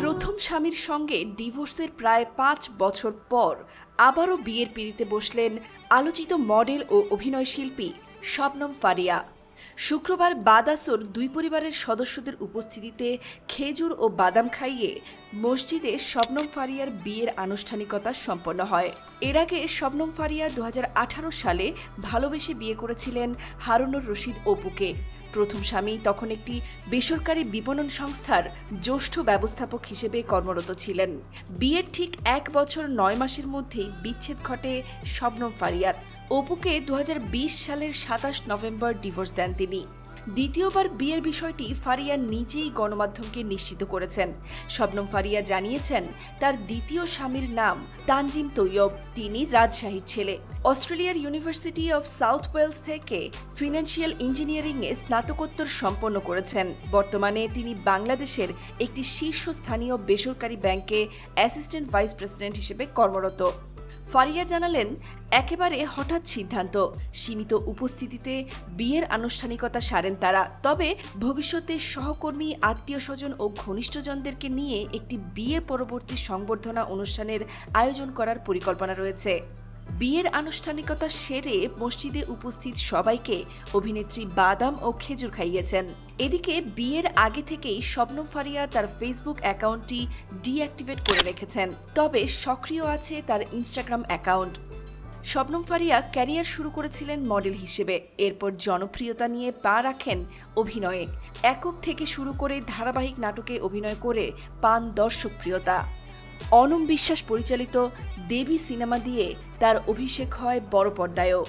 প্রথম স্বামীর সঙ্গে ডিভোর্সের প্রায় পাঁচ বছর পর আবারও বিয়ের পিড়িতে বসলেন আলোচিত মডেল ও অভিনয় শিল্পী শবনম ফারিয়া। শুক্রবার বাদাসোর দুই পরিবারের সদস্যদের উপস্থিতিতে খেজুর ও বাদাম খাইয়ে মসজিদে শবনম ফারিয়ার বিয়ের আনুষ্ঠানিকতা সম্পন্ন হয়। এর আগে শবনম ফারিয়া দু হাজার আঠারো সালে ভালোবেসে বিয়ে করেছিলেন হারুনুর রশিদ অপুকে। প্রথম স্বামী তখন একটি বেসরকারি বিপণন সংস্থার জ্যেষ্ঠ ব্যবস্থাপক হিসেবে কর্মরত ছিলেন। বিয়ের ঠিক এক বছর নয় মাসের মধ্যেই বিচ্ছেদ ঘটে শবনম ফারিয়ার। অপুকে দু সালের সাতাশ নভেম্বর ডিভোর্স দেন তিনি। দ্বিতীয়বার বিয়ের বিষয়টি ফারিয়া নিজেই গণমাধ্যমকে নিশ্চিত করেছেন। শবনম ফারিয়া জানিয়েছেন, তার দ্বিতীয় স্বামীর নাম তানজিম তৈয়ব। তিনি রাজশাহীর ছেলে। অস্ট্রেলিয়ার ইউনিভার্সিটি অফ সাউথ ওয়েলস থেকে ফিনান্সিয়াল ইঞ্জিনিয়ারিংয়ে স্নাতকোত্তর সম্পন্ন করেছেন। বর্তমানে তিনি বাংলাদেশের একটি শীর্ষস্থানীয় বেসরকারি ব্যাংকে অ্যাসিস্ট্যান্ট ভাইস প্রেসিডেন্ট হিসেবে কর্মরত। ফারিয়া জানালেন, একেবারে হঠাৎ সিদ্ধান্ত। সীমিত উপস্থিতিতে বিয়ের আনুষ্ঠানিকতা সারেন তারা। তবে ভবিষ্যতে সহকর্মী আত্মীয় স্বজন ও ঘনিষ্ঠজনদেরকে নিয়ে একটি বিয়ে পরবর্তী সংবর্ধনা অনুষ্ঠানের আয়োজন করার পরিকল্পনা রয়েছে। বিয়ের আনুষ্ঠানিকতা সেরে মসজিদে উপস্থিত সবাইকে অভিনেত্রী বাদাম ও খেজুর খাইয়েছেন। এদিকে বিয়ের আগে থেকেই শবনম ফারিয়া তার ফেসবুক অ্যাকাউন্টটি ডিঅ্যাক্টিভেট করে রেখেছেন। তবে সক্রিয় আছে তার Instagram account. Shabnam Faria career শুরু করেছিলেন মডেল হিসেবে। এরপর জনপ্রিয়তা নিয়ে পা রাখেন অভিনয়ে। একক থেকে শুরু করে ধারাবাহিক নাটকে অভিনয় করে পান দর্শকপ্রিয়তা। অনম বিশ্বাস পরিচালিত দেবী সিনেমা দিয়ে তার অভিষেক হয় বড় পর্দায়ও।